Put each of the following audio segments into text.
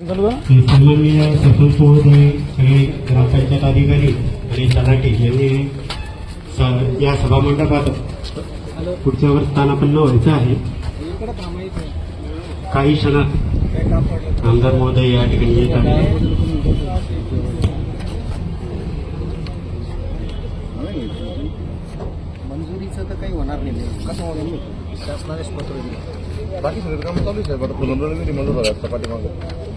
हे सन्माननीय सरपंच महोदय सगळे ग्रामपंचायत अधिकारी आणि तलाठी यांनी स- या सभामंडपात पुढच्या वर स्थानापन्न व्हायचं आहे. काही क्षणात आमदार महोदय या ठिकाणी येत आहे मंजुरीचं तर काही होणार नाही. कसं होणार शासनानेच पत्र बाकी सगळे कामं चालू आहे. गेली मंजूर झाल्या आता पाठीमागं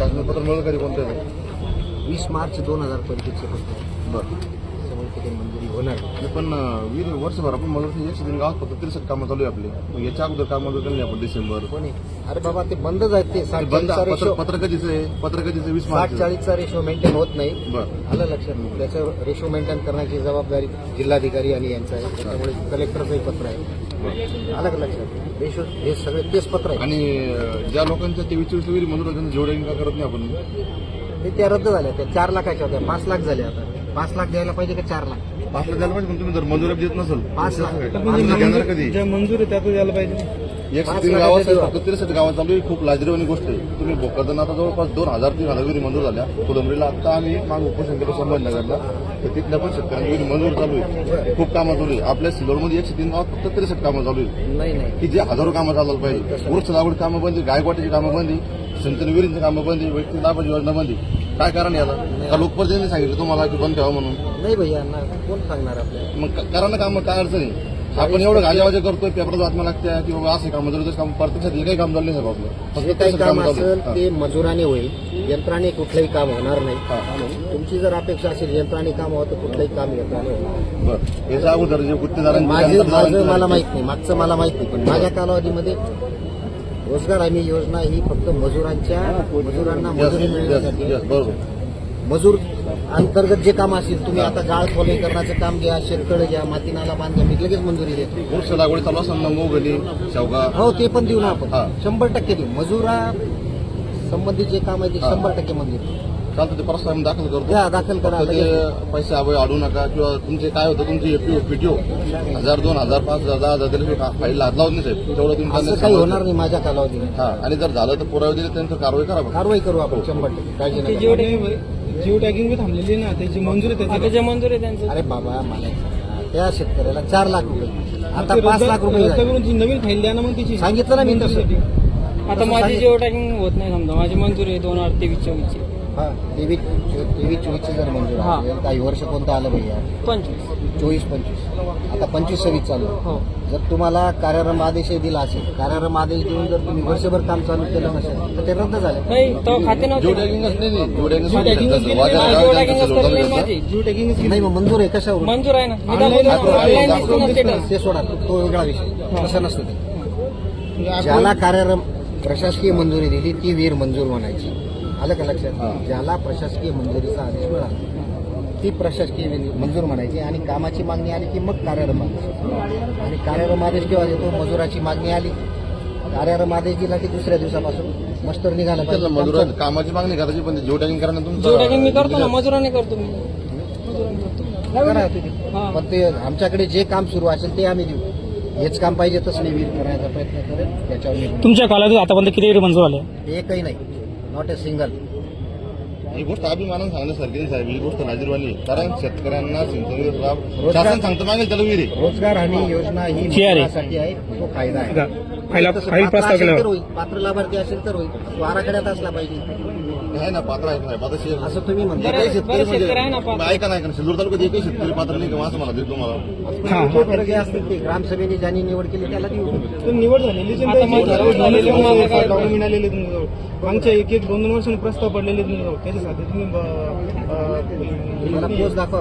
शासन पत्र मिळलं कधी कोणतं? वीस मार्च दोन हजार पंचवीसचे पत्र बरं ते काही मंजुरी होणार नाही. पण अं, वीर वर्षभर आपण मंजूर एकशे तीन गावात फक्त त्रेसष्ट कामं चालू आहे आपली. मग याच्या अगोदर काम मंजूर केलं नाही आपण डिसेंबर. कोणी? अरे बाबा ते बंदच आहेत ते. ते साठ बंद चाळीसचा रेशो. आहे. पत्र कधीच आहे वीस साठ मार्च. चाळीसचा रेशो मेंटेन होत नाही. बरं. आलं लक्षात. त्याचं रेशो मेंटेन करण्याची जबाबदारी जिल्हाधिकारी आणि यांचं आहे. त्याच्यामुळे कलेक्टरचंही पत्र आहे. आलं का लक्षात? रेशो हे सगळे तेच पत्र आहे आणि अं, ज्या लोकांच्या तेवीस चोवीस त्यांना जेवढे का करत नाही आपण. ते त्या रद्द झाल्या. त्या चार लाखाच्या होत्या. पाच लाख झाल्या आता. पाच लाख द्यायला पाहिजे का चार लाख? पाचला द्यायला पाहिजे पण तुम्ही जर मंजुरी देत नसेल पाच लाख. कधी? ज्या मंजूर आहे त्यातच द्यायला पाहिजे. एकशे पाच तीन गावात. फक्त त्रेसष्ट गावात चालू आहे खूप लाजरीवानी गोष्ट आहे. तुम्ही भोकरदन आता जवळपास दोन हजार तीन हजार विहिरी मंजूर झाल्या. फुलंबरीला आता आम्ही माग उपोषण केलं संभाजीनगरला. तर तिथल्या पण शेतकऱ्यांची विहिरी मंजूर चालू आहे. खूप कामं चालू आहे. आपल्या सिल्लोडमध्ये एकशे तीन गावात फक्त त्रेसष्ट कामं चालू आहे नाही नाही. की जे हजारो कामं चालवलं पाहिजे. वृक्ष लागवड कामं बंदी गायकवाटीची कामं बंदी सिंचन विहिरींची कामं बंदी व्यक्ती लाभाची योजना बंदी काय कारण याला? का लोकप्रतिनिधी सांगितलं तुम्हाला की बंद ठेवा म्हणून? नाही भैया ना कोण सांगणार आपल्याला? मग क- करा ना कामं काय अडचण आहे आपण एवढं गाजावाजा करतोय पेपरात बातम्या लागत्या की बाबा असे काम जर काम प्रत्यक्षात हे काही काम झालं नाही साहेब आपलं. जे काही काम चालू. असेल. ते मजुराने होईल. यंत्राने कुठलंही काम होणार नाही. हा. तुमची जर अपेक्षा असेल यंत्राने काम व्हावं तर कुठलंही काम यंत्राने होणार बरं. याच्या अगोदर जे गुत्तेदारांचे माझं मला माहीत नाही. मागचं मला माहीत नाही. पण माझ्या कालावधीमध्ये रोजगार हमी योजना ही फक्त मजुरांच्या मजुरांना मजुरी मिळण्यासाठी. मजूर अंतर्गत जे काम असेल तुम्ही आता जाळ खोलीकरणाचं काम घ्या शेततळ घ्या माती नाला बांध मी लगेच मंजुरी देतो लागवड चालू असताना हो ते पण देऊ ना. आपण. शंभर टक्के देऊ. मजुरा संबंधित जे काम आहे ते हा. शंभर टक्के मंजूर चालतं ते प्रस्ताव आम्ही दाखल करतो द्या दाखल करा फक्त. ते पैसे अभय अडू नका किंवा तुमचे काय होतं तुमची एपीओ पीटीओ हजार दोन हजार पाच हजार दहा हजार दिले फाईल हात लावत नाही साहेब तेवढं तुम्ही असं त्यांना काही सांभाळता. होणार नाही माझ्या कालावधीमध्ये हा आणि जर झालं तर पुरावे दिले त्यांचं कारवाई करा बघा. कारवाई करू आपण शंभर टक्के काळजी ते नका जिओ टॅगिंग जिओ टॅगिंग बी थांबलेली आहे ना त्याची मंजूर आहे त्याची जे मंजूर आहे त्यांचं अरे बाबा मला त्या शेतकऱ्याला चार लाख रुपये आता ते पाच रद्द- लाख रुपये रद्द झाले. करून ती नवीन फाईल द्या ना मग तिची सांगितलं ना मी तसं. मंजुरीसाठी. तसं आता माझी. जिओ टॅगिंग होत नाही समजा माझी मंजुरी आहे दोन हजार तेवीस चोवीसची हा तेवीस तेवीस चोवीसची जर मंजूर हा. असेल काही वर्ष कोणतं आलं भैया पंचवीस. चोवीस पंचवीस. आता पंचवीस सव्वीस चालू आहे. हो. जर तुम्हाला कार्यारंभ आदेशही दिला असेल कार्यारंभ आदेश देऊन जर तुम्ही वर्षभर काम चालू केलं नसेल तर ते रद्द झाले. नाही मग मंजूर आहे कशावर मंजूर आहे ना. ते सोडा. तो वेगळा विषय. तसं नसतं ते. म्हणजे ज्याला कार्यारंभ प्रशासकीय मंजुरी दिली ती वीर मंजूर म्हणायची. आलं का. लक्षात? ज्याला प्रशासकीय मंजुरीचा आदेश मिळाला ती प्रशासकीय मंजूर म्हणायची आणि कामाची मागणी आली की मग कार्यारंभ आदेश आणि कार्यारंभ आदेश केव्हा देतो मजुराची मागणी आली. कार्यारंभ आदेश दिला की दुसऱ्या दिवसापासून. मस्टर निघाला. पाहिजे मजुरा कामाची मागणी करायची पण जिओ टॅगिंग करा टॅगिंग मी करतो ना मजुराने करतो मी. करा तुम्ही. पण ते आमच्याकडे जे काम सुरू असेल ते आम्ही देऊ. हेच काम पाहिजे तसं नाही वीर करण्याचा प्रयत्न करेल त्याच्यावर तुमच्या कालावधीत आतापर्यंत किती मंजूर आले? एकही नाही. नॉट ए सिंगल ही गोष्ट अभिमानानं सांगण्यासारखी साहेब ही गोष्ट लाजीरवाणी आहे. कारण शेतकऱ्यांना सिंचन शासन सांगतं मागेल त्याला विहिरी रोजगार हमी योजना ही आहे. तो फायदा आहे. पात्र लाभार्थी असेल तर होईल. तो आराखड्यात असला पाहिजे. आहे ना पात्र शे- असं तुम्ही म्हणता. शेतकरी म्हणजे शेतकरी आहे ना पात्र. ऐका नाही सिल्लोड तालुक्यात एकही शेतकरी पात्र नाही का असं मला देतो तुम्हाला. हा. पात्र जे असतील ते ग्रामसभेने ज्यांनी निवड केली त्याला देऊ. निवड झालेली आहे. आता माझी त्याची निवड झालेली आहे. डॉक्युमेंट आलेले डॉक्युमेंट आलेले आहेत तुमच्याजवळ. मागच्या एक एक दोन दोन वर्षांनी प्रस्ताव पडलेले आहेत. तुमच्याजवळ त्याच्यासाठी तुम्ही अं, मला पोच दाखवा